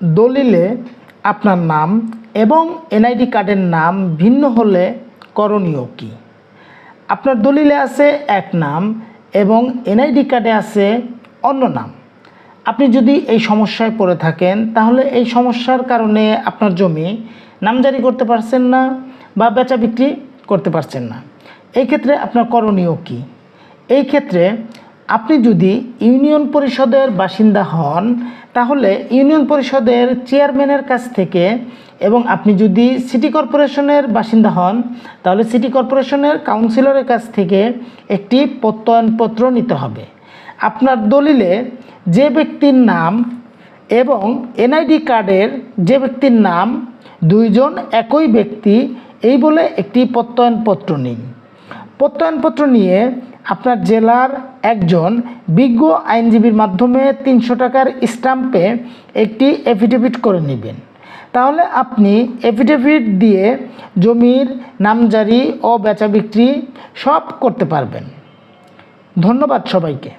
দলিলে আপনার নাম এবং এনআইডি কার্ডের নাম ভিন্ন হলে করণীয় কী? আপনার দলিলে আছে এক নাম এবং এনআইডি কার্ডে আছে অন্য নাম। আপনি যদি এই সমস্যায় পড়ে থাকেন, তাহলে এই সমস্যার কারণে আপনার জমি নামজারি করতে পারছেন না বা বেচা বিক্রি করতে পারছেন না। এই ক্ষেত্রে আপনার করণীয় কী? এই ক্ষেত্রে আপনি যদি ইউনিয়ন পরিষদের বাসিন্দা হন, তাহলে ইউনিয়ন পরিষদের চেয়ারম্যানের কাছ থেকে এবং আপনি যদি সিটি কর্পোরেশনের বাসিন্দা হন, তাহলে সিটি কর্পোরেশনের কাউন্সিলরের কাছ থেকে একটি প্রত্যয়নপত্র নিতে হবে। আপনার দলিলে যে ব্যক্তির নাম এবং এনআইডি কার্ডের যে ব্যক্তির নাম, দুইজন একই ব্যক্তি, এই বলে একটি প্রত্যয়নপত্র নিন। প্রত্যয়নপত্র নিয়ে আপনার জেলার একজন বিজ্ঞ আইনজীবীর মাধ্যমে তিনশো টাকার স্ট্যাম্পে একটি এফিডেভিট করে নেবেন। তাহলে আপনি এফিডেভিট দিয়ে জমির নামজারি ও বেচা বিক্রি সব করতে পারবেন। ধন্যবাদ সবাইকে।